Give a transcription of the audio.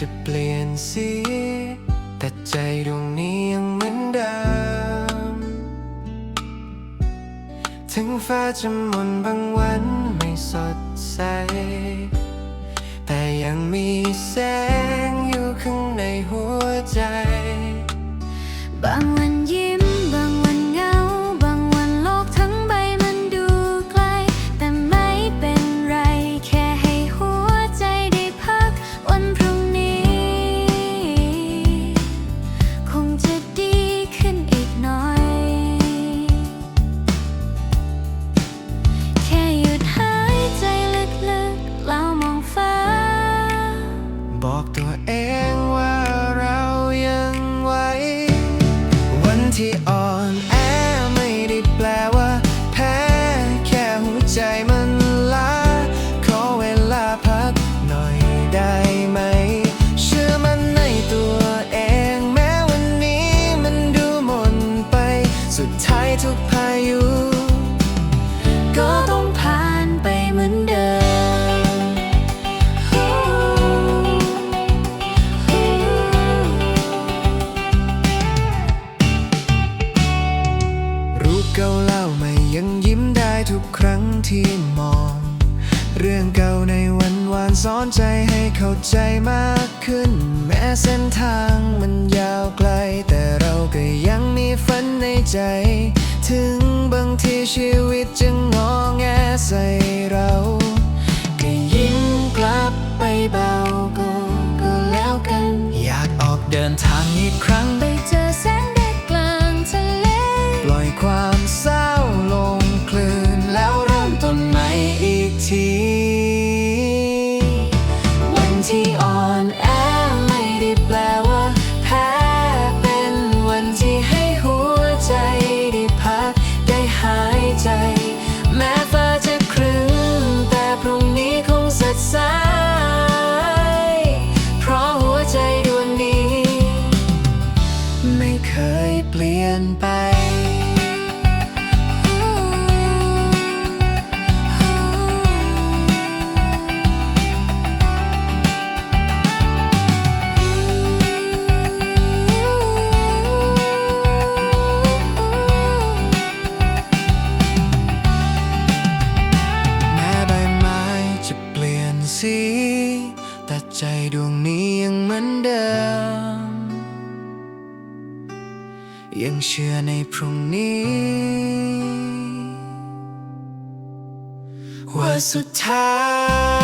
จะเปลี่ยนสีแต่ใจดวงนี้ยังเหมือนเดิม ถึงฟ้าจะมนบางวันไม่สดใส แต่ยังมีแสงอยู่ข้างในหัวใจ ที่อ่ เก่าเล่าไม่ยังยิ้มได้ทุกครั้งที่มอง เรื่องเก่าในวันวานสอนใจให้เข้าใจมากขึ้น แม้เส้นทางมันยาวไกล แต่เราก็ยังมีฝันในใจ ถึงบางทีชีวิตจะงอแงใส่เราก็ยิ้มกลับไปเบาก็ก็แล้วกัน อยากออกเดินทางอีกครั้ง ความเศร้าลงคลื่นแล้วเริ่มต้นใหม่อีกที วันที่อ่อนแอไม่ได้แปลว่าแพ้เป็นวันที่ให้หัวใจได้พักได้หายใจ แม้ฟ้าจะครึ้มแต่พรุ่งนี้คงสดใสเพราะหัวใจดวงนี้ ไม่เคยเปลี่ยนไปี แต่ใจดวงนี้ยังเหมือนเดิม ยังเชื่อในพรุ่งนี้ ว่าสุดท้าย